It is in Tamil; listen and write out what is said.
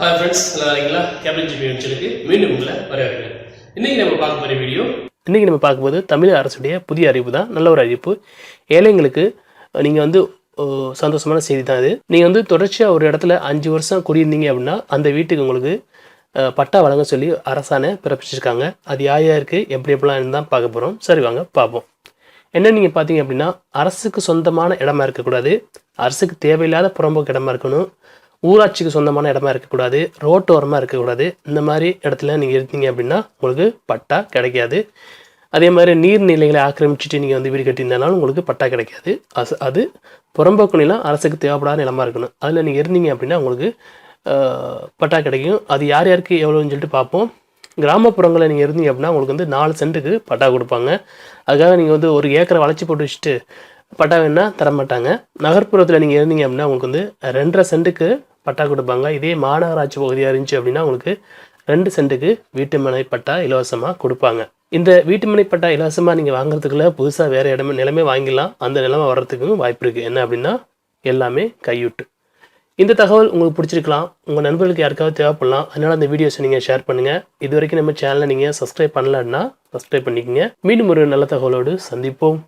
ஹாய் ஃப்ரெண்ட்ஸ் நல்லா இருக்கீங்களா கேபிள் ஜிபி நிகழ்ச்சிக்கு மீண்டும் உங்களை வரவேற்கிறேன். இன்னைக்கு நம்ம பார்க்க போகிற வீடியோ இன்றைக்கி நம்ம பார்க்கும்போது தமிழக அரசுடைய புதிய அறிவிப்பு தான் நல்ல ஒரு அறிவிப்பு. ஏழைங்களுக்கு நீங்கள் வந்து சந்தோஷமான செய்தி தான் இது. நீங்கள் வந்து தொடர்ச்சியாக ஒரு இடத்துல அஞ்சு வருஷம் குடியிருந்தீங்க அப்படின்னா அந்த வீட்டுக்கு உங்களுக்கு பட்டா வழங்க சொல்லி அரசாணை பிறப்பிச்சிருக்காங்க. அது யார் யாருக்கு எப்படி எப்படிலாம் தான் பார்க்க போகிறோம் சரி வாங்க பார்ப்போம். என்ன நீங்கள் பார்த்தீங்க அப்படின்னா அரசுக்கு சொந்தமான இடமா இருக்கக்கூடாது. அரசுக்கு தேவையில்லாத புறம்போக்கு இடமா இருக்கணும். ஊராட்சிக்கு சொந்தமான இடமா இருக்கக்கூடாது ரோட்டோரமாக இருக்கக்கூடாது. இந்த மாதிரி இடத்துல நீங்கள் இருந்தீங்க அப்படின்னா உங்களுக்கு பட்டா கிடைக்காது. அதே மாதிரி நீர்நிலைகளை ஆக்கிரமிச்சுட்டு நீங்கள் வந்து வீடு கட்டியிருந்தனாலும் உங்களுக்கு பட்டா கிடைக்காது. அஸ் அது புறம்போக்கு நிலம் அரசுக்கு தேவைப்படாத நிலமா இருக்கணும். அதில் நீங்கள் இருந்தீங்க அப்படின்னா உங்களுக்கு பட்டா கிடைக்கும். அது யார் யாருக்கு எவ்வளோன்னு சொல்லிட்டு பார்ப்போம். கிராமப்புறங்களில் நீங்கள் இருந்தீங்க அப்படின்னா உங்களுக்கு வந்து நாலு சென்ட்டுக்கு பட்டா கொடுப்பாங்க. அதுக்காக நீங்கள் வந்து ஒரு ஏக்கரை வளைச்சி போட்டு வச்சுட்டு பட்டா வேணால் தர மாட்டாங்க நகர்ப்புறத்தில் நீங்கள் இருந்தீங்க அப்படின்னா உங்களுக்கு வந்து ரெண்டரை சென்ட்டுக்கு பட்டா கொடுப்பாங்க இதே மாநகராட்சி பகுதியாக இருந்துச்சு அப்படின்னா உங்களுக்கு ரெண்டு சென்ட்டுக்கு வீட்டு மனை பட்டா இலவசமாக கொடுப்பாங்க. இந்த வீட்டு மனை பட்டா இலவசமாக நீங்கள் வாங்குறதுக்குள்ள புதுசாக வேறு இடமே நிலமே வாங்கிடலாம். அந்த நிலைமை வர்றதுக்கும் வாய்ப்பு இருக்குது என்ன அப்படின்னா எல்லாமே கையூட்டு இந்த தகவல் உங்களுக்கு பிடிச்சிருக்கலாம். உங்கள் நண்பர்களுக்கு யாருக்காவது தேவைப்படலாம். அதனால் அந்த வீடியோஸை நீங்கள் ஷேர் பண்ணுங்கள் இது வரைக்கும் நம்ம சேனலை நீங்கள் சப்ஸ்கிரைப் பண்ணலன்னா சப்ஸ்கிரைப் பண்ணிக்கோங்க. மீண்டும் ஒரு நல்ல தகவலோடு சந்திப்போம்.